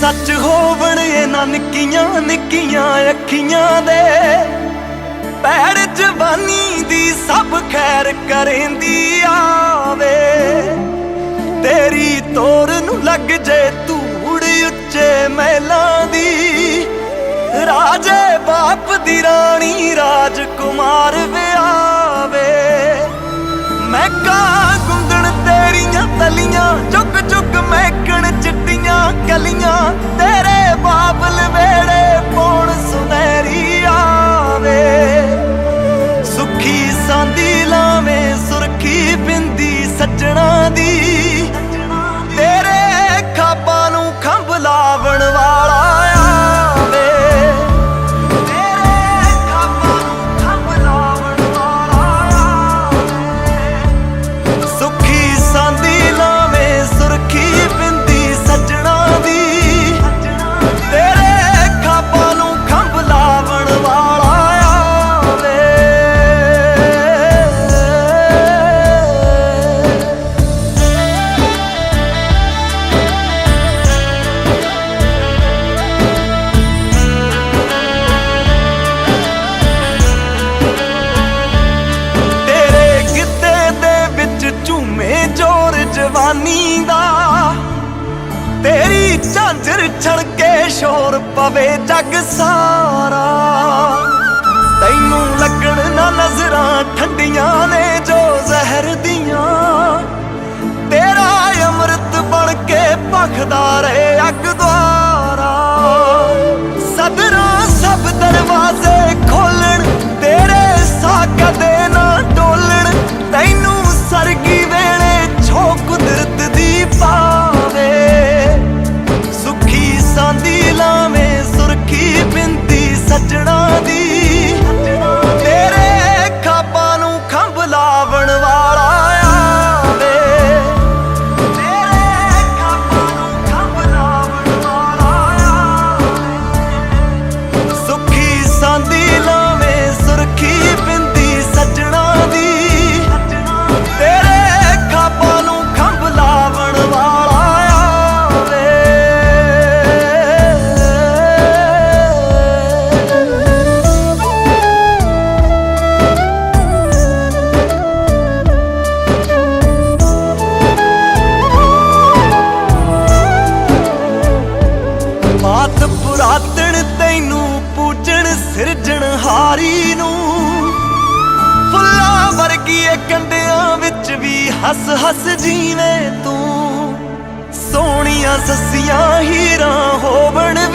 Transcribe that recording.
ਸੱਚ ਹੋਵਣ ਇਹਨਾਂ ਨਿੱਕੀਆਂ ਨਿੱਕੀਆਂ ਅੱਖੀਆਂ ਦੇ। ਪੈੜ ਜਵਾਨੀ ਦੀ ਸਭ ਖੈਰ ਕਰੇਂਦੀ ਆਵੇ। ਤੇਰੀ ਤੋਰ ਨੂੰ ਲੱਗ ਜੇ ਧੂੜ ਉੱਚੇ ਮਹਿਲਾਂ ਦੀ। ਰਾਜੇ ਬਾਪ ਦੀ ਰਾ ਜਵਾਨੀ ਦਾ, ਤੇਰੀ ਝਾਂਜਰ ਛੜਕੇ ਸ਼ੋਰ ਪਵੇ ਜੱਗ ਸਾਰਾ। ਤੈਨੂੰ ਲੱਗਣ ਨਾ ਨਜ਼ਰਾਂ ਠੰਡੀਆਂ ਨੇ ਜੋ ਜ਼ਹਿਰ ਦੀਆਂ। ਤੇਰਾ ਅੰਮ੍ਰਿਤ ਬਣ ਕੇ ਭਖਦਾ ਰਹੇ ਅੱਗ ਹਾਰੀ ਨੂੰ। ਫੁੱਲਾਂ ਵਰਗੀ ਏ ਕੰਡਿਆਂ ਵਿੱਚ ਵੀ ਹੱਸ ਹੱਸ ਜੀਵੇਂ ਤੂੰ। ਸੋਹਣੀਆਂ ਸੱਸੀਆਂ ਹੀਰਾਂ ਹੋਵਣ ਵੀ